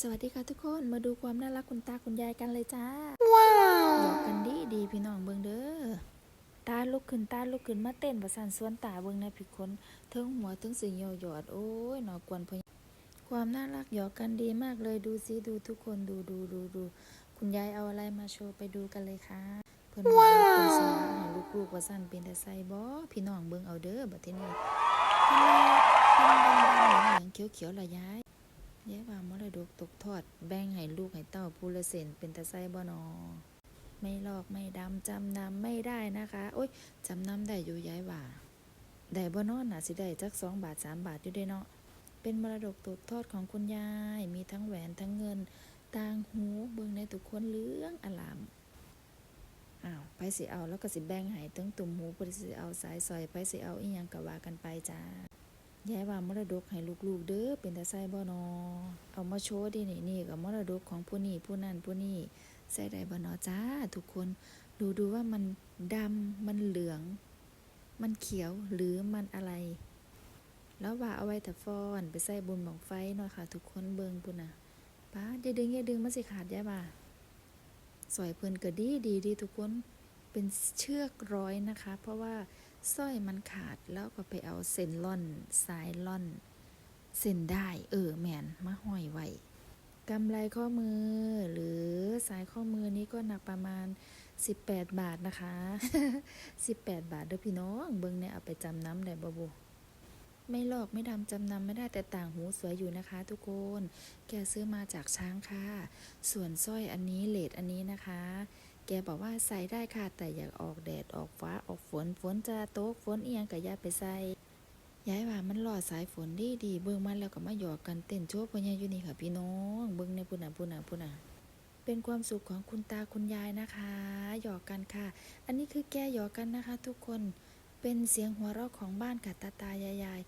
สวัสดีค่ะทุกคนมาดูความน่ารักคุณตาคุณยายกันเลยจ้า ว้าหยอกกันดีดีพี่น้องเบิ่งเด้อ ตาลุกขึ้นตาลุกขึ้นมาเต้นประสานสวนตาเบิ่งในะพี่คนเทิงหัวเทิงสีโยหยอดโอ้ยหนอกวนพะความน่ารักหยอกกันดีมากเลยดูสิดูทุกคนดูดูดูดูคุณยายเอาอะไรมาโชว์ไปดูกันเลยค่ะ เพิ่นบอกว่าเพิ่นสิเอาให้ลูกๆว่าสั่นเป็นแต่ใส่บ่พี่น้องเบิ่งเอาเด้อบัดทีนี้ทำไมเป็นดำๆเหลืองๆเขียวๆล่ะยาย ยายว่ามรดกตกทอด แบ่งให้ลูกให้เต้าผู้ละเศษเป็นตาไซบ่นอไม่ลอกไม่ดำจำนำไม่ได้นะคะ โอ้ยจำนำได้อยู่ยายว่าได้บ่นอน่ะสิได้จักสองบาทสามบาทอยู่เด้เนาะเป็นมรดกตกทอดของคุณยาย มีทั้งแหวนทั้งเงินต่างหูเบิ่งในทุกคนเหลืองอลามอ้าวไปสิเอาแล้วก็สิแบ่งให้ตั้งตุ่มหูไปสิเอาสายซอยไปสิเอาอีหยังก็ว่ากันไปจ้า ยายว่ามรดกให้ลูกๆ เด้อเป็นตาใส่บ่นอ เอามาโชว์ดินี่นี่กับมรดกของผู้นี้ผู้นั้นผู้นี้ใส่ได้บ่นอจ้า ทุกคนดูดูว่ามันดำมันเหลือง มันเขียวหรือมันอะไร แล้วว่าเอาไว้แต่ฟอนไปใส่บุญบังไฟเนาะค่ะ ทุกคนเบิ่งพุ่นน่ะป้าอย่าดึงอย่าดึงมันสิขาดยายว่าสอยเพิ่นก็ดีดีดีทุกคนเป็นเชือกร้อยนะคะ เพราะว่า สร้อยมันขาดแล้วก็ไปเอาเส้นล่อนสายล่อน เส้นได้เออแมนมาห้อยไว้กำไรข้อมือ หรือสายข้อมือนี้ก็หนักประมาณ 18 บาทนะคะ 18 บาทเด้อพี่น้องเบิ่งเนี่ยเอาไปจำน้ำได้บ่บุไม่ลอกไม่ดำจำนำไม่ได้แต่ต่างหูสวยอยู่นะคะ ทุกคน แกซื้อมาจากช้างค่ะ ส่วนสร้อยอันนี้เลดอันนี้นะคะ แกบอกว่าใส่ได้ค่ะแต่อยากออกแดดออกฟ้าออกฝนฝนจะตกฝนเอียงก็ย่าไปใส่ย้ายว่ามันหลอดสายฝนดีดีเบิ่งมันแล้วก็มาหยอกกันเต้นโชว์พ่อใหญ่อยู่นี่ค่ะพี่น้องเบิ่งในพุ่นน่ะพุ่นน่ะพุ่นน่ะเป็นความสุขของคุณตาคุณยายนะคะ หยอกกันค่ะ อันนี้คือแก้หยอกกันนะคะ ทุกคนเป็นเสียงหัวเราะของบ้านค่ะตาตายายาย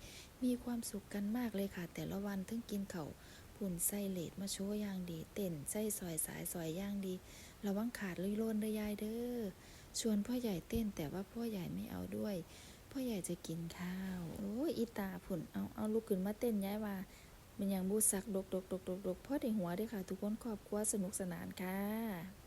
มีความสุขกันมากเลยค่ะ แต่ละวันทั้งกินเขาว ปุ่นไส้เลดมาโชว์ย่างดี เต้นไส้ซอยสายซอยย่างดี ระวังขาดลุยล้นเลยยายเด้อ ชวนพ่อใหญ่เต้นแต่ว่าพ่อใหญ่ไม่เอาด้วย พ่อใหญ่จะกินข้าว โอ้ยอีตาผุ่นเอาเอาลูกขึ้นมาเต้นย้ายว่าเป็นอย่างบูซักดกดกดกดกดกพ่อได้หัวด้วยค่ะ ทุกคนครอบครัวสนุกสนานค่ะ